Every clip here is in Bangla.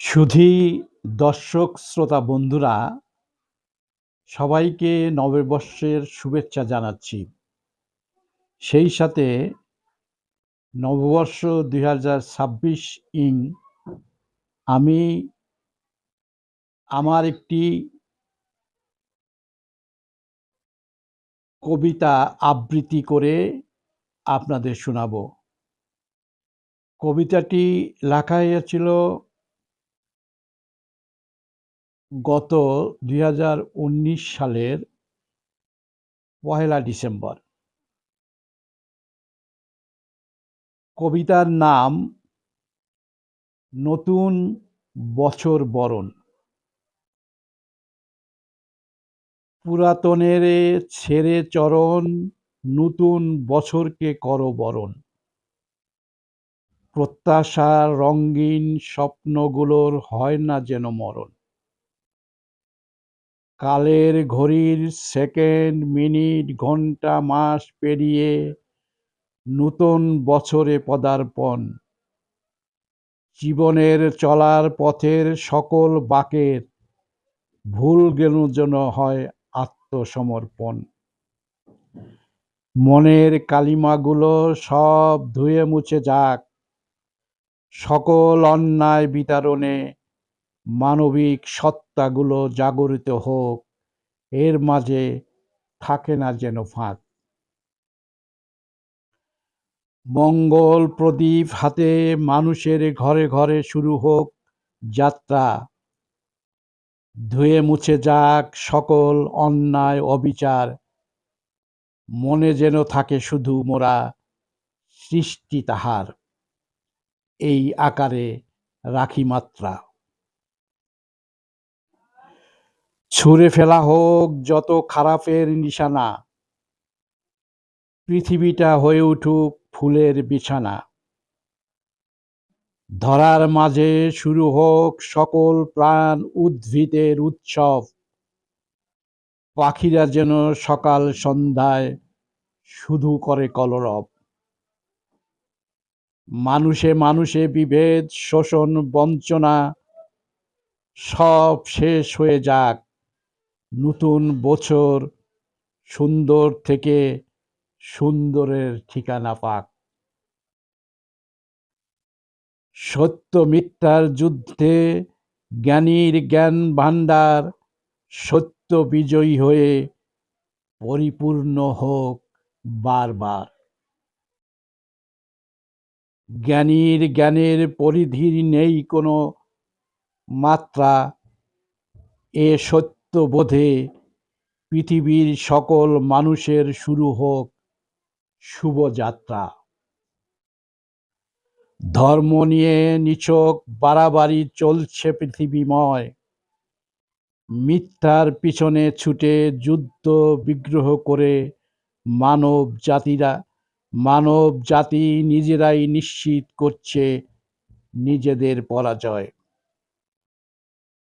সুধী দর্শক, শ্রোতা, বন্ধুরা, সবাইকে নববর্ষের শুভেচ্ছা জানাচ্ছি। সেই সাথে নববর্ষ দুই হাজার ছাব্বিশ ইং আমি আমার একটি কবিতা আবৃত্তি করে আপনাদের শোনাব। কবিতাটি লেখা হয়েছিল গত দুই হাজার উনিশ সালের পহেলা ডিসেম্বর। কবিতার নাম নতুন বছর বরণ। পুরাতনের ছেড়ে চরণ, নতুন বছরকে কর বরণ। প্রত্যাশার রঙ্গিন স্বপ্নগুলোর হয় না যেন মরণ। কালের ঘড়ির সেকেন্ড মিনিট ঘণ্টা, মাস পেরিয়ে নূতন বছরে পদার্পণ। জীবনের চলার পথের সকল বাকের ভুল যেন হয় আত্মসমর্পণ। মনের কালিমাগুলো সব ধুয়ে মুছে যাক। সকল অন্যায় বিতারণে মানবিক সত্তাগুলো জাগরিত হোক, এর মাঝে থাকে না যেন ফাঁক মঙ্গল প্রদীপ হাতে মানুষের ঘরে ঘরে শুরু হোক যাত্রা। ধুয়ে মুছে যাক সকল অন্যায় অবিচার। মনে যেন থাকে শুধু মোরা সৃষ্টি তাহার। এই আকারে রাখি মাত্রা। ছুঁড়ে ফেলা হোক, যত খারাপের নিশানা, পৃথিবীটা হয়ে উঠুক ফুলের বিছানা। ধরার মাঝে শুরু হোক সকল প্রাণ উদ্ভিদের উৎসব। পাখিরা যেন সকাল সন্ধ্যায় শুধু করে কলরব। মানুষে মানুষে বিভেদ, শোষণ, বঞ্চনা, সব শেষ হয়ে যাক। নতুন বছর সুন্দর থেকে সুন্দরের ঠিকানা পাক। সত্য মিথ্যার যুদ্ধে জ্ঞানীর জ্ঞান ভাণ্ডার, সত্য বিজয়ী হয়ে পরিপূর্ণ হোক বারবার। জ্ঞানীর জ্ঞানের পরিধির নেই কোনো মাত্রা। এ সত্যবোধে পৃথিবীর সকল মানুষের শুরু হোক শুভযাত্রা। ধর্ম নিয়ে নিছক বাড়াবাড়ি চলছে পৃথিবীময়। মিথ্যার পিছনে ছুটে যুদ্ধ বিগ্রহ করে মানব জাতিরা মানব জাতি নিজেরাই নিশ্চিত করছে নিজেদের পরাজয়।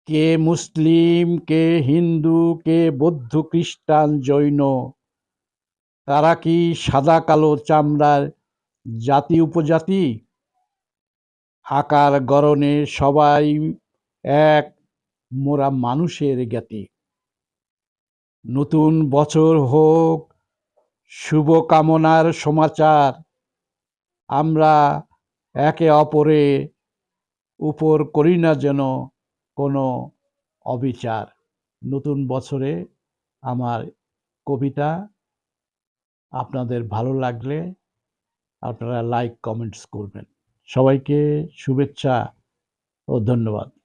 কে মুসলিম, কে হিন্দু, কে বৌদ্ধ, খ্রিস্টান, জৈন, তারা কি সাদা, কালো চামড়ার জাতি, উপজাতি? আকার গরনে সবাই এক, মোরা মানুষের জ্ঞাতি। নতুন বছর হোক শুভ কামনার সমাচার, আমরা একে অপরে উপর করি না যেন কোনো অবিচার। নতুন বছরে আমার কবিতা আপনাদের ভালো লাগলে আপনারা লাইক কমেন্টস করবেন। সবাইকে শুভেচ্ছা ও ধন্যবাদ।